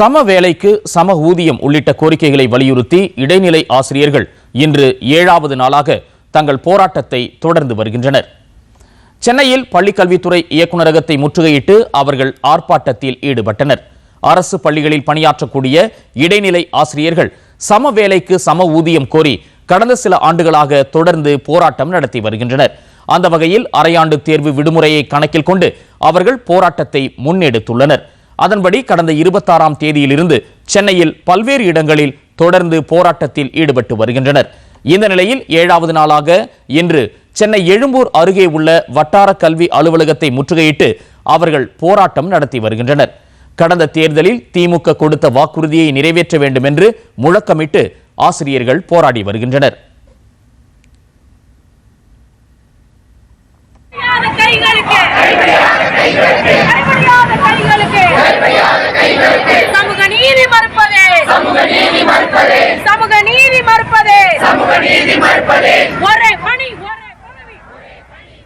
சம வேலைக்கு சம ஊதியம் உள்ளிட்ட கோரிக்கைகளை வலியுறுத்தி இடைநிலை ஆசிரியர்கள் இன்று ஏழாவது நாளாக தங்கள் போராட்டத்தை தொடர்ந்து வருகின்றனர். சென்னையில் பள்ளிக்கல்வித்துறை இயக்குநரகத்தை முற்றுகையிட்டு அவர்கள் ஆர்ப்பாட்டத்தில் ஈடுபட்டனர். அரசு பள்ளிகளில் பணியாற்றக்கூடிய இடைநிலை ஆசிரியர்கள் சம வேலைக்கு சம ஊதியம் கோரி கடந்த சில ஆண்டுகளாக தொடர்ந்து போராட்டம் நடத்தி வருகின்றனர். அந்த வகையில் அரையாண்டு தேர்வு விடுமுறையை கணக்கில் கொண்டு அவர்கள் போராட்டத்தை முன்னெடுத்துள்ளனர். அதன்படி கடந்த இருபத்தாறாம் தேதியிலிருந்து சென்னையில் பல்வேறு இடங்களில் தொடர்ந்து போராட்டத்தில் ஈடுபட்டு வருகின்றனர். இந்த நிலையில் ஏழாவது நாளாக இன்று சென்னை எழும்பூர் அருகே உள்ள வட்டார கல்வி அலுவலகத்தை முற்றுகையிட்டு அவர்கள் போராட்டம் நடத்தி வருகின்றனர். கடந்த தேர்தலில் திமுக கொடுத்த வாக்குறுதியை நிறைவேற்ற வேண்டும் என்று முழக்கமிட்டு ஆசிரியர்கள் போராடி வருகின்றனர். கைகளுக்கு What